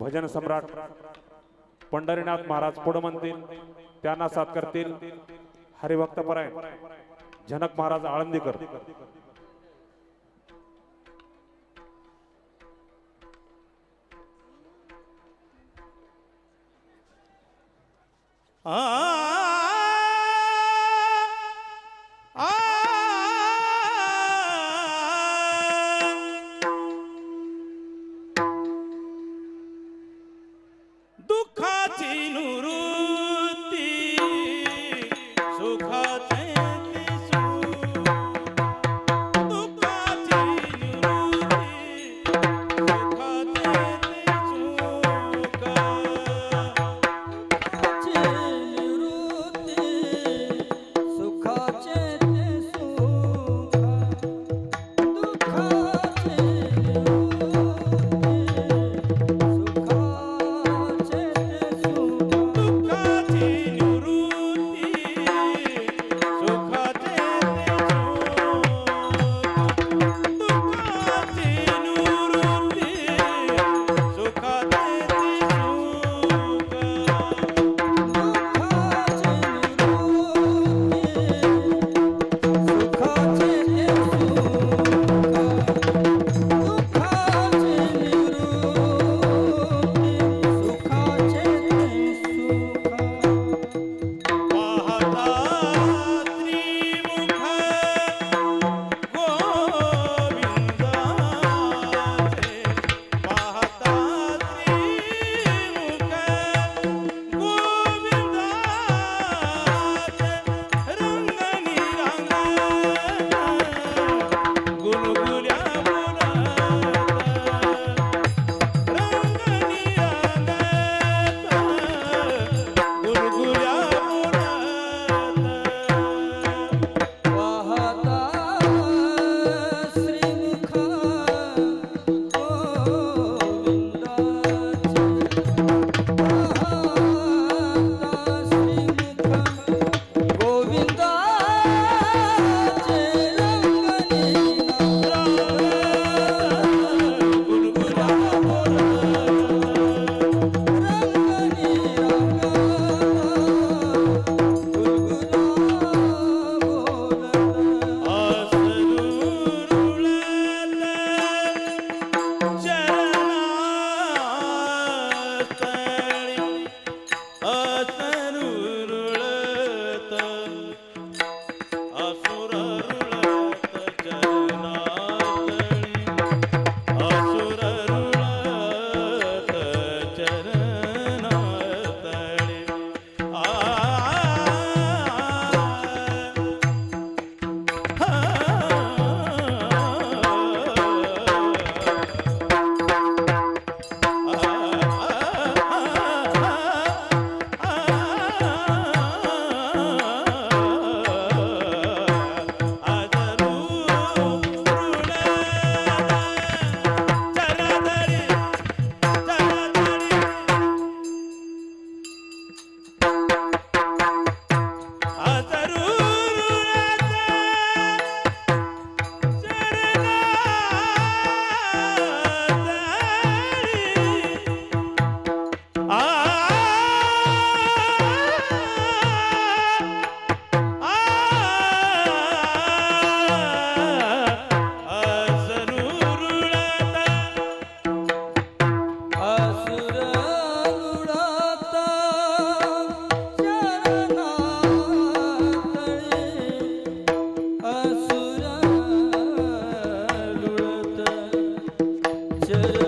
भजन सम्राट पंढरीनाथ महाराज पुढे म्हणतील त्यांना साथ करतील. हरिभक्त परायण. जनक महाराज आळंदीकर. आ Thank you. Richard.